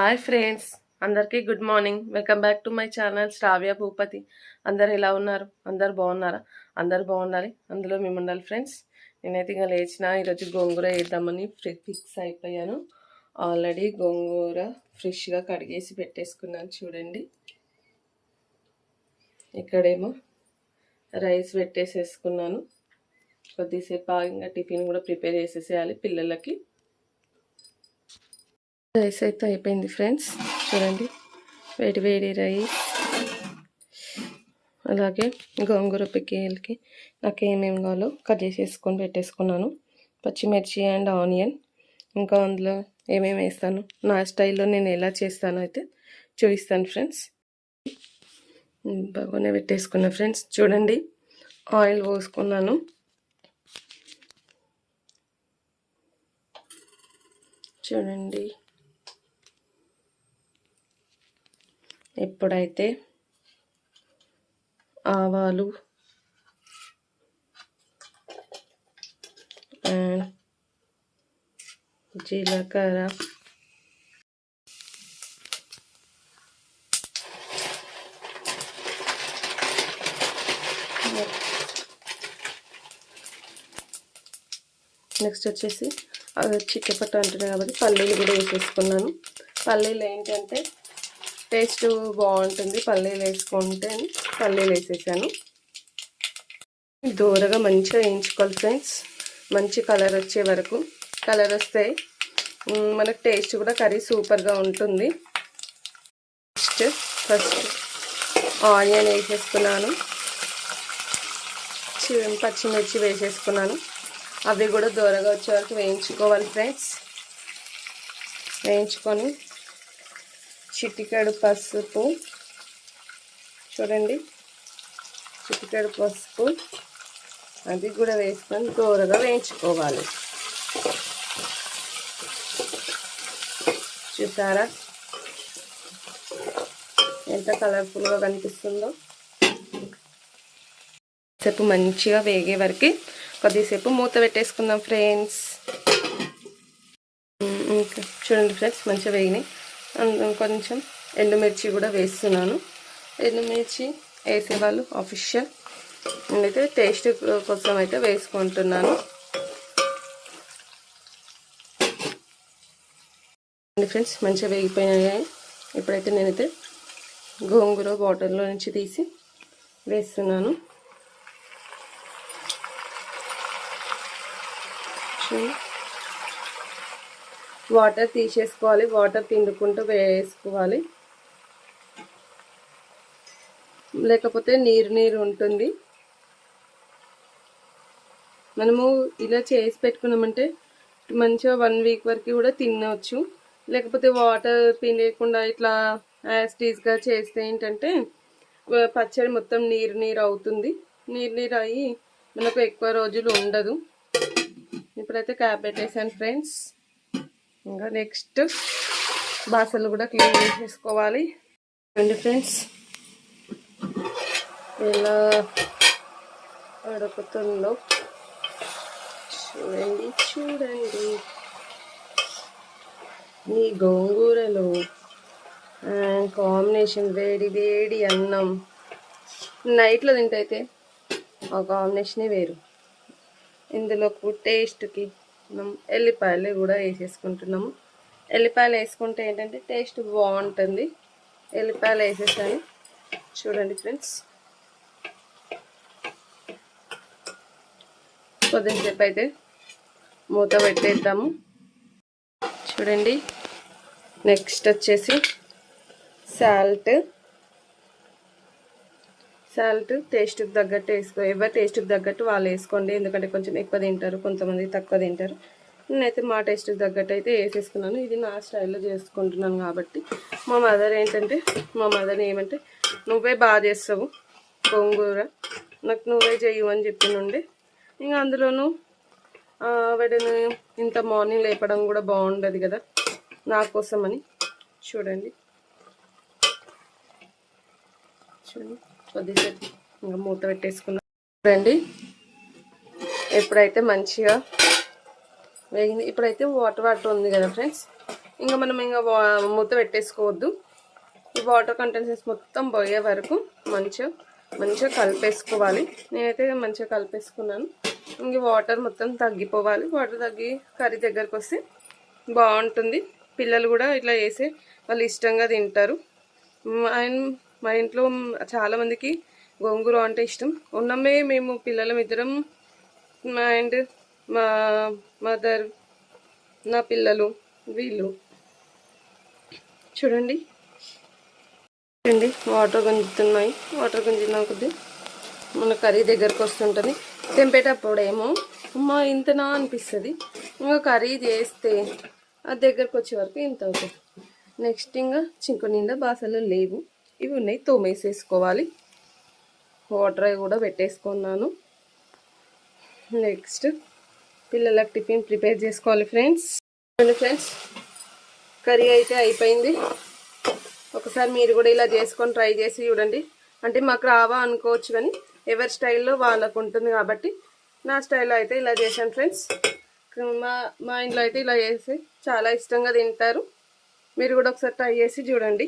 Hi friends అందరికీ good morning welcome back to my channel Sravya Bhupathi అందరు ఎలా ఉన్నారు? అందరు బాగున్నారా? అందరు బాగుండాలి. అందులో మేము ఉండాలి ఫ్రెండ్స్ నేనైతే ఇంకా లేచిన ఈరోజు గోంగూర వేద్దామని ఫిక్స్ అయిపోయాను. ఆల్రెడీ గోంగూర ఫ్రెష్గా కడిగేసి పెట్టేసుకున్నాను చూడండి. ఇక్కడేమో రైస్ పెట్టేసేసుకున్నాను. కొద్దిసేపు ఇంకా టిఫిన్ కూడా ప్రిపేర్ చేసేసేయాలి పిల్లలకి. రైస్ అయితే అయిపోయింది ఫ్రెండ్స్. చూడండి. వేడి వేడి రైస్. అలాగే గోంగూర పిక్కలకి నాకు ఏమేమి కావాలో కట్ చేసేసుకొని పెట్టేసుకున్నాను. పచ్చిమిర్చి అండ్ ఆనియన్. ఇంకా అందులో ఏమేమి వేస్తాను? నా స్టైల్లో నేను ఎలా చేస్తానో అయితే చూపిస్తాను ఫ్రెండ్స్. బాగానే పెట్టేసుకున్నా ఫ్రెండ్స్. చూడండి. ఆయిల్ పోసుకున్నాను. చూడండి. ఎప్పుడైతే ఆవాలు అండ్ జీలకర్ర నెక్స్ట్ వచ్చేసి అది చిక్కపట్టు అంటున్నాయి కాబట్టి పల్లీలు కూడా వేసేసుకున్నాను. పల్లీలు ఏంటంటే టేస్ట్ బాగుంటుంది. పల్లీలు వేసుకుంటే పల్లీలు వేసేసాను. దూరగా మంచిగా వేయించుకోవాలి ఫ్రెండ్స్. మంచి కలర్ వచ్చే వరకు. కలర్ వస్తే మనకు టేస్ట్ కూడా కర్రీ సూపర్గా ఉంటుంది. నెక్స్ట్ ఫస్ట్ ఆనియన్ వేసేసుకున్నాను. పచ్చిమిర్చి వేసేసుకున్నాను. అవి కూడా దూరగా వచ్చే వరకు వేయించుకోవాలి ఫ్రెండ్స్. వేయించుకొని చిటికెడు పసుపు. చూడండి. చిటికెడు పసుపు. అది కూడా వేసుకొని దూరగా వేయించుకోవాలి. చూసారా? ఎంత కలర్ఫుల్గా కనిపిస్తుందో. సేపు మంచిగా వేగే వరకు కొద్దిసేపు మూత పెట్టేసుకుందాం ఫ్రెండ్స్. ఇంకా చూడండి ఫ్రెండ్స్ మంచిగా వేగినాయి. కొంచెం ఎండుమిర్చి కూడా వేస్తున్నాను. ఎండుమిర్చి వేసేవాళ్ళు ఆఫిషియల్ నేనైతే టేస్ట్ కోసం అయితే వేసుకుంటున్నాను. ఫ్రెండ్స్ మంచిగా వేగిపోయినాయి. ఇప్పుడైతే నేనైతే గోంగూర బాటిల్లో నుంచి తీసి వేస్తున్నాను. చూడండి వాటర్ తీసేసుకోవాలి వాటర్ పిండుకుంటూ వేసుకోవాలి. లేకపోతే నీరు నీరు ఉంటుంది. మనము ఇలా చేసి పెట్టుకున్నామంటే మంచిగా వన్ వీక్ వరకు కూడా తినవచ్చు లేకపోతే వాటర్ పిండేయకుండా ఇట్లా యాస్టీస్గా చేస్తే ఏంటంటే పచ్చడి మొత్తం నీరు నీరు అవుతుంది. నీరు నీరు అయ్యి మనకు ఎక్కువ రోజులు ఉండదు. ఇప్పుడైతే క్యాబ్ పెట్టేసాను ఫ్రెండ్స్. ఇంకా నెక్స్ట్ బాసలు కూడా క్లీన్ చేసేసుకోవాలి. అండి ఫ్రెండ్స్ ఎలా అడుగుతుందో చూడండి చూడండి. ఈ గోంగూరలో కాంబినేషన్ వేడి వేడి అన్నం. నైట్లో తింటైతే ఆ కాంబినేషనే వేరు. ఇందులో టేస్ట్కి మనం ఎల్లిపాయలు కూడా వేసేసుకుంటున్నాము. ఎల్లిపాయలు వేసుకుంటే ఏంటంటే టేస్ట్ బాగుంటుంది. ఎల్లిపాయలు వేసేసాను. చూడండి ఫ్రెండ్స్. కొద్దిసేపు అయితే మూత పెట్టేద్దాము. చూడండి. నెక్స్ట్ వచ్చేసి సాల్ట్. సాల్ట్ టేస్ట్కి తగ్గట్టు వేసుకో ఎవరి టేస్ట్కి తగ్గట్టు వాళ్ళు వేసుకోండి. ఎందుకంటే కొంచెం ఎక్కువ తింటారు కొంతమంది తక్కువ తింటారు. నేనైతే మా టేస్ట్కి తగ్గట్టు అయితే వేసేసుకున్నాను. ఇది నా స్టైల్లో చేసుకుంటున్నాను కాబట్టి. మా మదర్ ఏంటంటే మా మదర్ ఏమంటే నువ్వే బాగా చేస్తావు గోంగూర. నాకు నువ్వే చెయ్యు అని చెప్పినుండే ఇంకా అందులోనూ వాడిని ఇంత మార్నింగ్ లేపడం కూడా బాగుండదు కదా నా కోసమని. చూడండి. చూడండి. కొద్దిసేపు ఇంకా మూత పెట్టేసుకున్నాం. చూడండి. ఎప్పుడైతే మంచిగా వేగింది ఇప్పుడైతే వాటర్ వాటర్ ఉంది కదా ఫ్రెండ్స్? ఇంకా మనం ఇంకా వా- మూత పెట్టేసుకోవద్దు. ఈ వాటర్ కంటెన్సెస్ మొత్తం పోయే వరకు మంచిగా మంచిగా కలిపేసుకోవాలి. నేనైతే మంచిగా కలిపేసుకున్నాను. ఇంక వాటర్ మొత్తం తగ్గిపోవాలి. వాటర్ తగ్గి కర్రీ దగ్గరకు వస్తే బాగుంటుంది. పిల్లలు కూడా ఇట్లా చేసి వాళ్ళు ఇష్టంగా తింటారు. అండ్ మా ఇంట్లో చాలామందికి గోంగూర అంటే ఇష్టం. ఉన్నమే మేము పిల్లలం ఇద్దరం. మా అండ్ మా మదర్ నా పిల్లలు వీళ్ళు. చూడండి. చూడండి వాటర్ గుంజుతున్నాయి. వాటర్ గుంజిన కొద్ది మన కర్రీ దగ్గరకు వస్తుంటుంది. తెంపేటప్పుడేమో అమ్మ ఇంతనా అనిపిస్తుంది. ఇంకా కర్రీ చేస్తే అది దగ్గరకు వచ్చే వరకు ఇంత అవుతుంది. నెక్స్ట్ ఇంకా చింకు నిండా బాసలు లేవు. ఇవి ఉన్నాయి తోమేసేసుకోవాలి. వాటర్ అవి కూడా పెట్టేసుకున్నాను. నెక్స్ట్ పిల్లలకు టిఫిన్ ప్రిపేర్ చేసుకోవాలి ఫ్రెండ్స్. ఫ్రెండ్స్ కర్రీ అయితే అయిపోయింది. ఒకసారి మీరు కూడా ఇలా చేసుకొని ట్రై చేసి చూడండి. అంటే మాకు రావా అనుకోవచ్చు కానీ ఎవరి స్టైల్లో వాళ్ళకు ఉంటుంది కాబట్టి నా స్టైల్లో అయితే ఇలా చేశాను ఫ్రెండ్స్. మా మా ఇంట్లో అయితే ఇలా చేసి చాలా ఇష్టంగా తింటారు. మీరు కూడా ఒకసారి ట్రై చేసి చూడండి.